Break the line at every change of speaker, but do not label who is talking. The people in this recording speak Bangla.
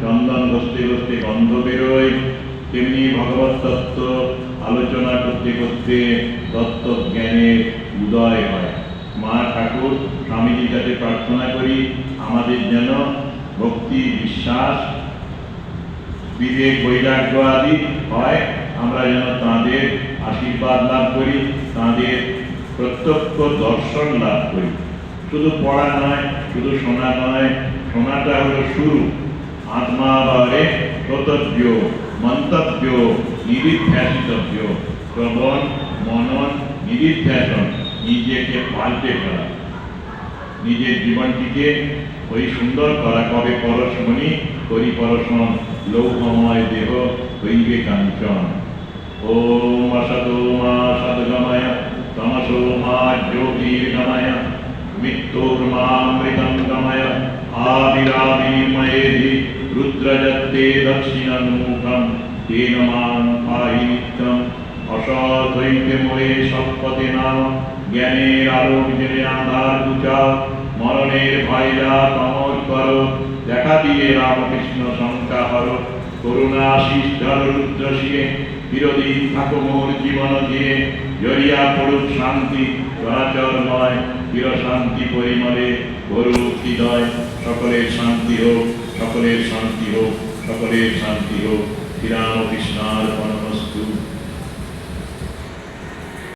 চন্দন ঘষতে ঘষতে গন্ধ বেরোয়, তেমনি ভগবত তত্ত্ব আলোচনা করতে করতে তত্ত্বজ্ঞানের উদয় হয়। মা ঠাকুর স্বামীজির কাছে প্রার্থনা করি, আমাদের যেন ভক্তি, বিশ্বাস, বিবেক, বৈরাগ্য আদি হয়, আমরা যেন তাঁদের আশীর্বাদ লাভ করি, তাঁদের প্রত্যক্ষ দর্শন লাভ করি। শুধু পড়া নয়, শুধু শোনা নয়, শোনাটা হলো শুরু। বারে শ্রোতব্য মন্তব্য নিরিধ্যাসিতব্য শ্রবণ মনন নিরিধ্যাসন নিজেকে পাল্টে ফেলা। নিজের জীবনটিকে ওই সুন্দর করা। কবে পরশমণি, করি পরশন লৌহময় দেহ হইবে কাঞ্চন। ওম অসতো মা তমসো মা আবিরাবির্ময়েধি তেন মাং পাহি নিত্যম অসৎ হইতে মোরে সৎপথে নাম জ্ঞানের আলোক জেনে আধার পূজা মরণের ভাইরা তমর কর দেখা দিয়ে রামকৃষ্ণ শঙ্কা হর করুণা আশিস রুদ্র শিয়ে বিরোধী থাকো জীবন দিয়ে জড়িয়া পড়ুক শান্তি নয় চির শান্তি পরিমলে ভরুক হৃদয়, সকলের শান্তি হোক, সকলের শান্তি হোক, সকলের শান্তি হোক। শ্রীরামকৃষ্ণার পরমস্তু